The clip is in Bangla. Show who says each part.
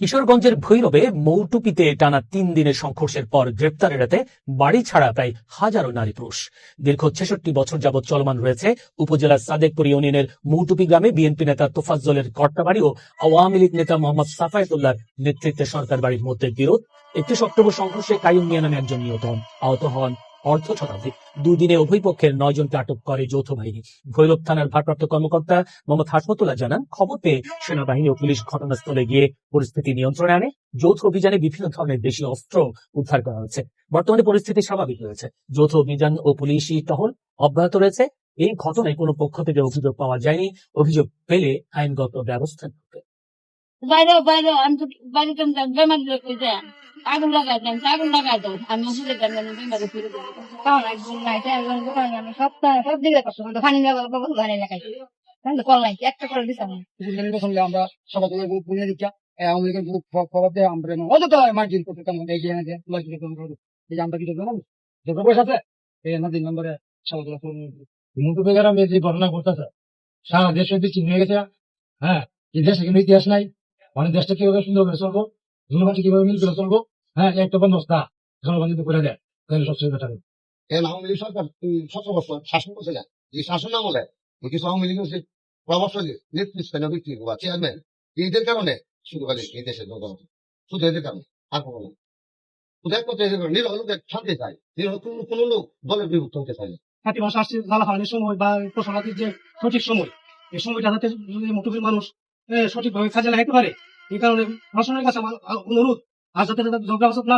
Speaker 1: কিশোরগঞ্জের ভৈরবে মৌটুপিতে টানা তিন দিনের সংঘর্ষের পর গ্রেপ্তার এড়াতে বাড়ি ছাড়া প্রায় হাজারো নারী পুরুষ। দীর্ঘ ছেষট্টি বছর যাবৎ চলমান রয়েছে উপজেলার সাদেকপুর ইউনিয়নের মৌটুপি গ্রামে বিএনপি নেতা তোফাজ্জলের কর্তাবাড়ি ও আওয়ামী লীগ নেতা মোহাম্মদ সাফায়েতুল্লাহর নেতৃত্বে সরকার বাড়ির মধ্যে বিরোধ। একত্রিশ অক্টোবর সংঘর্ষে কায়ুম মিয়া নামে একজন নিহত হন। আহত হন অর্ধ শতাধিক দুদিনে উভয় পক্ষের নয় জনকে আটক করে যৌথ বাহিনী। ভৈরব থানার ভারপ্রাপ্ত কর্মকর্তা মোহাম্মদ হাসমতুল্লাহ জানান, খবর পেয়ে সেনাবাহিনী ও পুলিশ ঘটনাস্থলে গিয়ে পরিস্থিতি নিয়ন্ত্রণে আনে। যৌথ অভিযানে বিভিন্ন ধরনের দেশীয় অস্ত্র উদ্ধার করা হয়েছে। বর্তমানে পরিস্থিতি স্বাভাবিক রয়েছে। যৌথ অভিযান ও পুলিশি টহল অব্যাহত রয়েছে। এই ঘটনায় কোনো পক্ষ থেকে অভিযোগ পাওয়া যায়নি। অভিযোগ পেলে আইনগত ব্যবস্থা নেবে
Speaker 2: আগুন লাগাই দেন, আগুন লাগাই দেন। আমি ওষুধে বেমারে ফিরে দেবো কারণ একদিন নাইতে একজন দোকান আমি সপ্তাহ সব দিকে করছ কিন্তু পানি লাগাবো বাবু লাগাই তাহলে কল নাই, একটা না।
Speaker 3: নির্বাচন শুনলে আমরা সবাই বুঝে দিচ্ছি লীগের গ্রুপ খবর আমরা অযথ মার্জিন করতে কেমন এই যে এই যে আমরা কিছু জানাব যোগ্য পয়সা আছে? এই তিন নম্বরে সবাই হিমন্ত ঘটনা সারা দেশ গেছে হ্যাঁ? এই দেশে কিন্তু ইতিহাস নাই। মানে দেশটা কীভাবে সুন্দর চলবো? জনগণকে কীভাবে মিল করে চলবো? হ্যাঁ জনগণ যদি করে দেয় তাহলে সবচেয়ে বেটার
Speaker 4: আওয়ামী লীগ সরকার উম, সতেরো বছর শাসন করছে যায়। এই শাসন আমলে কিছু আওয়ামী প্রভাবশালী ব্যক্তি বা চেয়ারম্যান এদের কারণে শুরু করে এই দেশের জনগণ। শুধু এদের কারণে আর কোনো এদের কারণে নিরহ লোক শান্তি চায় নিরহ কোনো কোনো লোক দলের বিভক্ত হতে চায় না।
Speaker 3: মাস আসছে জ্বালা হারানোর সময় বা যে সঠিক সময় এই সময়টা যাতে যদি মুঠোফির মানুষ সঠিকভাবে কাজে লাগাইতে পারে এই কারণে প্রশাসনের কাছে অনুরোধ আর যাতে যাতে ঝগড়া না